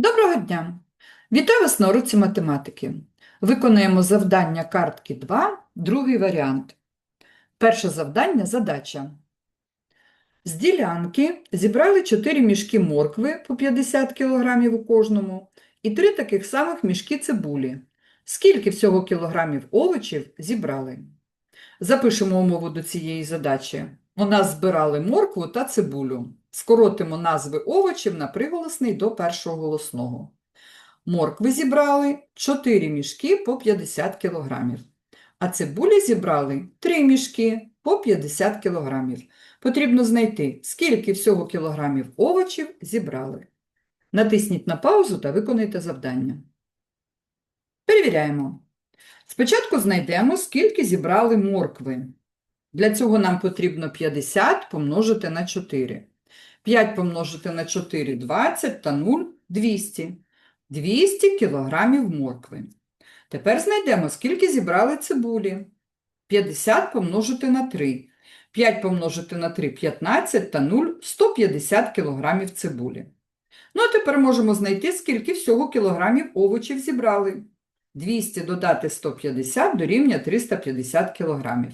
Доброго дня! Вітаю вас на уроці математики. Виконуємо завдання картки 2, другий варіант. Перше завдання – задача. З ділянки зібрали 4 мішки моркви по 50 кг у кожному і 3 таких самих мішки цибулі. Скільки всього кілограмів овочів зібрали? Запишемо умову до цієї задачі. У нас збирали моркву та цибулю. Скоротимо назви овочів на приголосний до першого голосного. Моркви зібрали 4 мішки по 50 кг, а цибулі зібрали 3 мішки по 50 кг. Потрібно знайти, скільки всього кілограмів овочів зібрали. Натисніть на паузу та виконайте завдання. Перевіряємо. Спочатку знайдемо, скільки зібрали моркви. Для цього нам потрібно 50 помножити на 4. 5 помножити на 4 – 20 та 0 – 200. 200 кілограмів моркви. Тепер знайдемо, скільки зібрали цибулі. 50 помножити на 3. 5 помножити на 3 – 15 та 0 – 150 кілограмів цибулі. Ну, а тепер можемо знайти, скільки всього кілограмів овочів зібрали. 200 додати 150 дорівнює 350 кілограмів.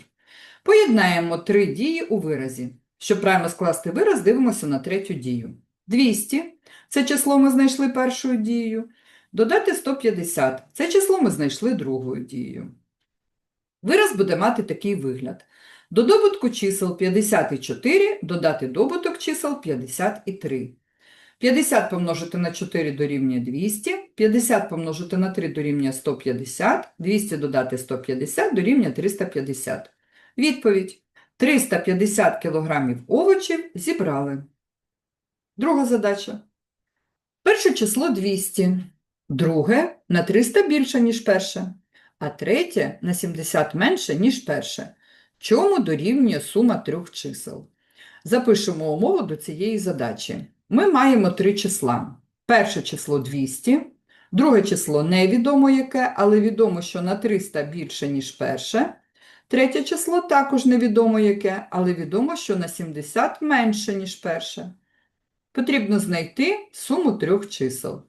Поєднаємо три дії у виразі. Щоб правильно скласти вираз, дивимося на третю дію. 200 – це число ми знайшли першою дією. Додати 150 – це число ми знайшли другою дією. Вираз буде мати такий вигляд. До добутку чисел 50 і 4 додати добуток чисел 50 і 3. 50 помножити на 4 дорівнює 200, 50 помножити на 3 дорівнює 150, 200 додати 150 дорівнює 350. Відповідь. 350 кг овочів зібрали. Друга задача. Перше число 200, друге на 300 більше, ніж перше, а третє на 70 менше, ніж перше. Чому дорівнює сума трьох чисел? Запишемо умову до цієї задачі. Ми маємо три числа. Перше число 200, друге число невідомо яке, але відомо, що на 300 більше, ніж перше. Третє число також невідомо яке, але відомо, що на 70 менше, ніж перше. Потрібно знайти суму трьох чисел.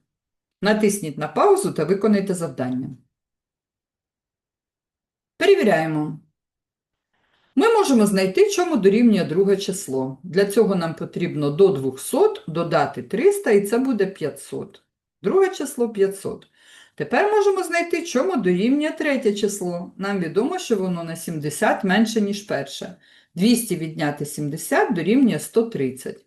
Натисніть на паузу та виконайте завдання. Перевіряємо. Ми можемо знайти, чому дорівнює друге число. Для цього нам потрібно до 200 додати 300, і це буде 500. Друге число 500. Тепер можемо знайти, чому дорівнює третє число. Нам відомо, що воно на 70 менше, ніж перше. 200 відняти 70 дорівнює 130.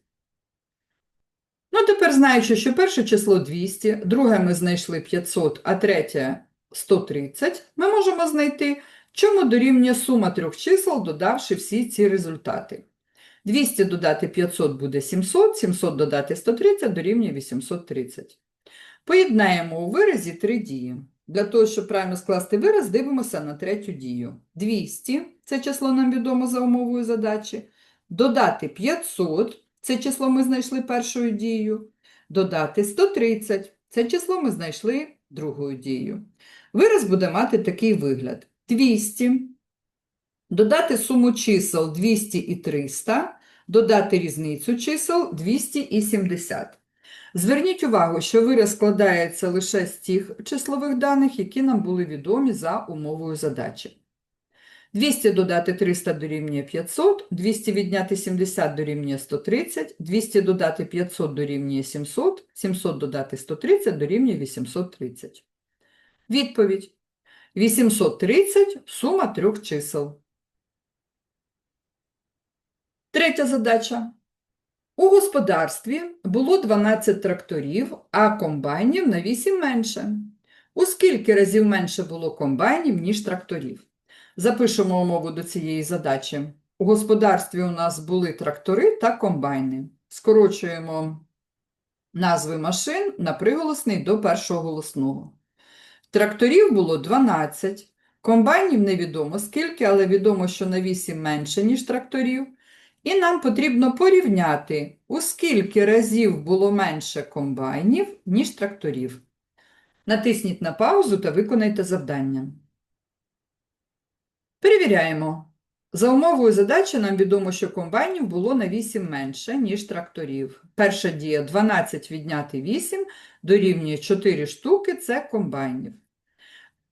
Ну, тепер, знаючи, що перше число 200, друге ми знайшли 500, а третє 130, ми можемо знайти, чому дорівнює сума трьох чисел, додавши всі ці результати. 200 додати 500 буде 700, 700 додати 130 дорівнює 830. Поєднаємо у виразі три дії. Для того, щоб правильно скласти вираз, дивимося на третю дію. 200 – це число нам відомо за умовою задачі. Додати 500 – це число ми знайшли першою дією. Додати 130 – це число ми знайшли другою дією. Вираз буде мати такий вигляд. 200. Додати суму чисел 200 і 300. Додати різницю чисел 200 і 70. Зверніть увагу, що вираз складається лише з тих числових даних, які нам були відомі за умовою задачі. 200 додати 300 дорівнює 500, 200 відняти 70 дорівнює 130, 200 додати 500 дорівнює 700, 700 додати 130 дорівнює 830. Відповідь. 830 – сума трьох чисел. Третя задача. У господарстві було 12 тракторів, а комбайнів на 8 менше. У скільки разів менше було комбайнів, ніж тракторів? Запишемо умову до цієї задачі. У господарстві у нас були трактори та комбайни. Скорочуємо назви машин на приголосний до першого голосного. Тракторів було 12, комбайнів невідомо скільки, але відомо, що на 8 менше, ніж тракторів. І нам потрібно порівняти, у скільки разів було менше комбайнів, ніж тракторів. Натисніть на паузу та виконайте завдання. Перевіряємо. За умовою задачі нам відомо, що комбайнів було на 8 менше, ніж тракторів. Перша дія 12 відняти 8 дорівнює 4 штуки це комбайнів.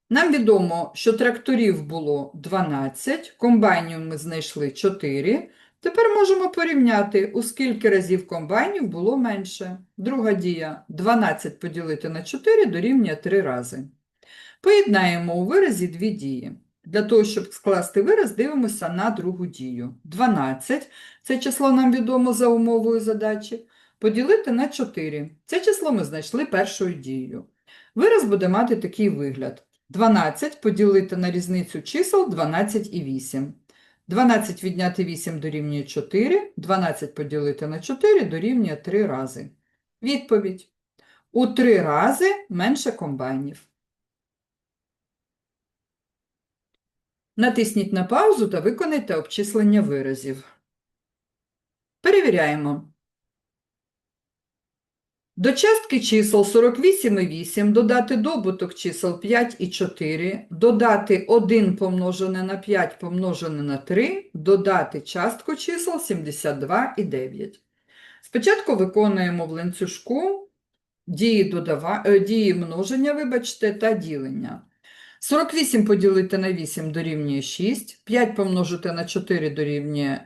Нам відомо, що тракторів було 12, комбайнів ми знайшли 4. Тепер можемо порівняти, у скільки разів комбайнів було менше. Друга дія 12 поділити на 4 дорівнює 3 рази. Поєднаємо у виразі дві дії. Для того, щоб скласти вираз, дивимося на другу дію. 12 це число нам відомо за умовою задачі. Поділити на 4. Це число ми знайшли першою дією. Вираз буде мати такий вигляд. 12 поділити на різницю чисел 12 і 8. 12 відняти 8 дорівнює 4, 12 поділити на 4 дорівнює 3 рази. Відповідь. У 3 рази менше комбайнів. Натисніть на паузу та виконайте обчислення виразів. Перевіряємо. До частки чисел 48 і 8 додати добуток чисел 5 і 4, додати 1 помножене на 5 помножене на 3, додати частку чисел 72 і 9. Спочатку виконуємо в ланцюжку дії, додава... е, дії множення, вибачте, та ділення. 48 поділити на 8 дорівнює 6, 5 помножити на 4 дорівнює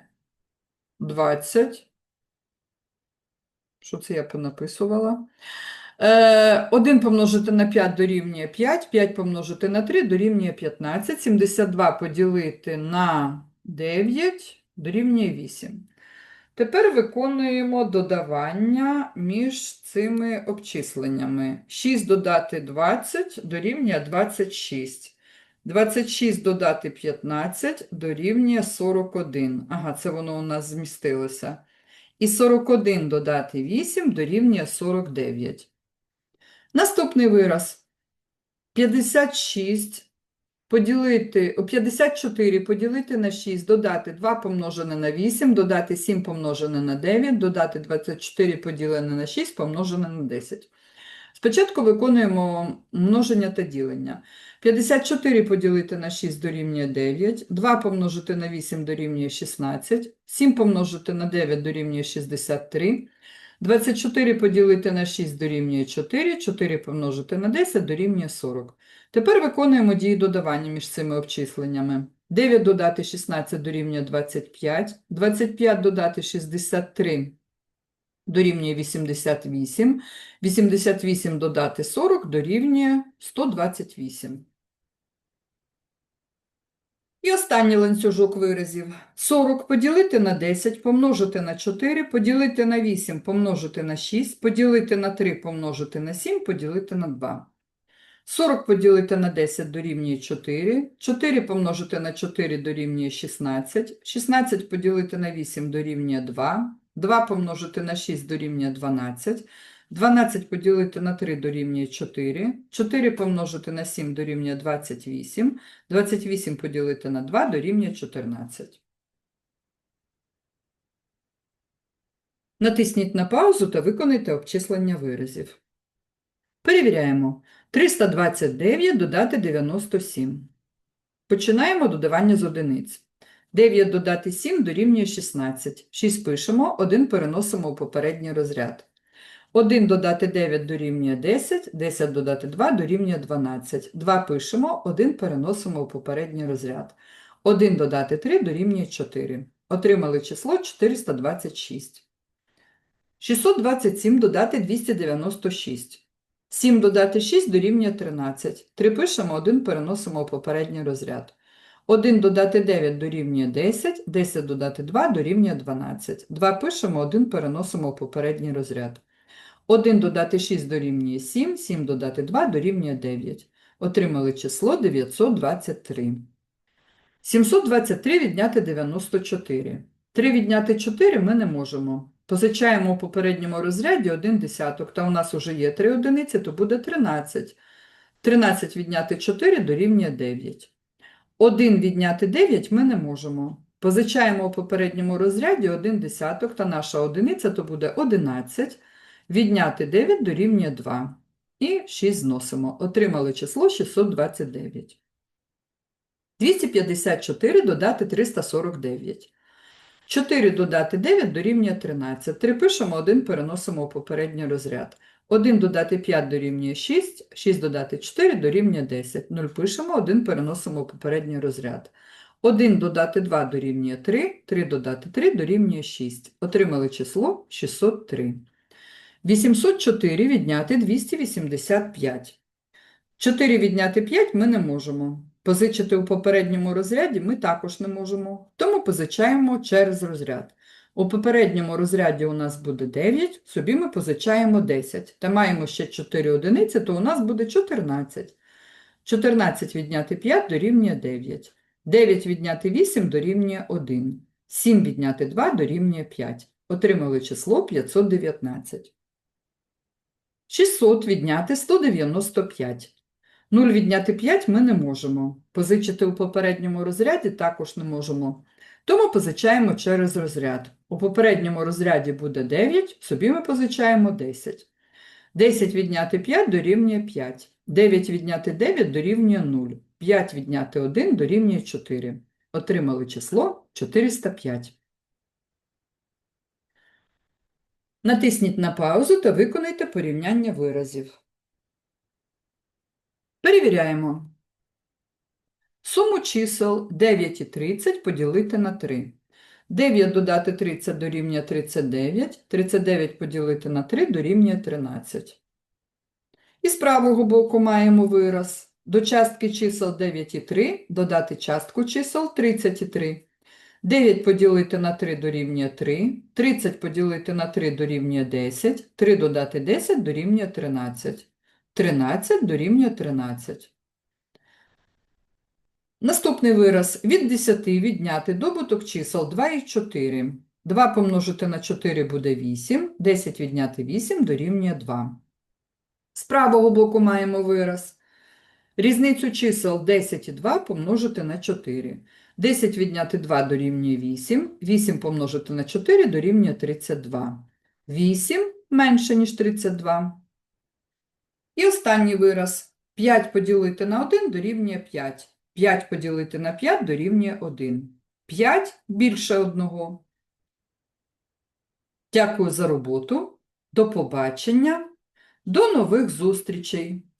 20. Що це я понаписувала? Е, 1 помножити на 5 дорівнює 5, 5 помножити на 3 дорівнює 15, 72 поділити на 9 дорівнює 8. Тепер виконуємо додавання між цими обчисленнями. 6 додати 20 дорівнює 26. 26 додати 15 дорівнює 41. Ага, це воно у нас змістилося. І 41 додати 8 дорівнює 49. Наступний вираз. 56 поділити, 54 поділити на 6, додати 2 помножене на 8, додати 7 помножене на 9, додати 24 поділене на 6 помножене на 10. Спочатку виконуємо множення та ділення. 54 поділити на 6 дорівнює 9, 2 помножити на 8 дорівнює 16, 7 помножити на 9 дорівнює 63, 24 поділити на 6 дорівнює 4, 4 помножити на 10 дорівнює 40. Тепер виконуємо дії додавання між цими обчисленнями. 9 додати 16 дорівнює 25, 25 додати 63 дорівнює 88, 88 додати 40 дорівнює 128. І останній ланцюжок виразів. 40 поділити на 10, помножити на 4, поділити на 8, помножити на 6, поділити на 3, помножити на 7, поділити на 2. 40 поділити на 10 дорівнює 4, 4 помножити на 4 дорівнює 16, 16 поділити на 8 дорівнює 2, 2 помножити на 6 дорівнює 12, 12 поділити на 3 дорівнює 4, 4 помножити на 7 дорівнює 28, 28 поділити на 2 дорівнює 14. Натисніть на паузу та виконайте обчислення виразів. Перевіряємо. 329 додати 97. Починаємо додавання з одиниць. 9 додати 7 дорівнює 16. 6 пишемо, 1 переносимо у попередній розряд. 1 додати 9 дорівнює 10, 10 додати 2 дорівнює 12. 2 пишемо, 1 переносимо у попередній розряд. 1 додати 3 дорівнює 4. Отримали число 426. 627 додати 296. 7 додати 6 дорівнює 13. 3 пишемо, 1 переносимо у попередній розряд. 1 додати 9 дорівнює 10, 10 додати 2 дорівнює 12. 2 пишемо, 1 переносимо у попередній розряд. 1 додати 6 дорівнює 7, 7 додати 2 дорівнює 9. Отримали число 923. 723 відняти 94. 3 відняти 4 ми не можемо. Позичаємо у попередньому розряді 1 десяток, та у нас вже є 3 одиниці, то буде 13. 13 відняти 4 дорівнює 9. 1 відняти 9 ми не можемо. Позичаємо у попередньому розряді 1 десяток, та наша одиниця то буде 11. Відняти 9 дорівнює 2. І 6 зносимо. Отримали число 629. 254 додати 349. 4 додати 9 дорівнює 13. 3 пишемо, 1 переносимо у попередній розряд. 1 додати 5 дорівнює 6, 6 додати 4 дорівнює 10. 0 пишемо, 1 переносимо у попередній розряд. 1 додати 2 дорівнює 3, 3 додати 3 дорівнює 6. Отримали число 603. 804 відняти 285. 4 відняти 5 ми не можемо. Позичити у попередньому розряді ми також не можемо, тому позичаємо через розряд. У попередньому розряді у нас буде 9, собі ми позичаємо 10. Та маємо ще 4 одиниці, то у нас буде 14. 14 відняти 5 дорівнює 9. 9 відняти 8 дорівнює 1. 7 відняти 2 дорівнює 5. Отримали число 519. 600 відняти 195. 0 відняти 5 ми не можемо. Позичити у попередньому розряді також не можемо. Тому позичаємо через розряд. У попередньому розряді буде 9, собі ми позичаємо 10. 10 відняти 5 дорівнює 5. 9 відняти 9 дорівнює 0. 5 відняти 1 дорівнює 4. Отримали число 405. Натисніть на паузу та виконайте порівняння виразів. Перевіряємо. Суму чисел 9 і 30 поділити на 3. 9 додати 30 дорівнює 39, 39 поділити на 3 дорівнює 13. І з правого боку маємо вираз. До частки чисел 9 і 3 додати частку чисел 30 і 3. 9 поділити на 3 дорівнює 3, 30 поділити на 3 дорівнює 10, 3 додати 10 дорівнює 13. 13 дорівнює 13. Наступний вираз від 10 відняти добуток чисел 2 і 4. 2 помножити на 4 буде 8, 10 відняти 8 дорівнює 2. З правого боку маємо вираз. Різницю чисел 10 і 2 помножити на 4. 10 відняти 2 дорівнює 8, 8 помножити на 4 дорівнює 32. 8 менше, ніж 32. І останній вираз. 5 поділити на 1 дорівнює 5. 5 поділити на 5 дорівнює 1. 5 більше 1. Дякую за роботу. До побачення. До нових зустрічей!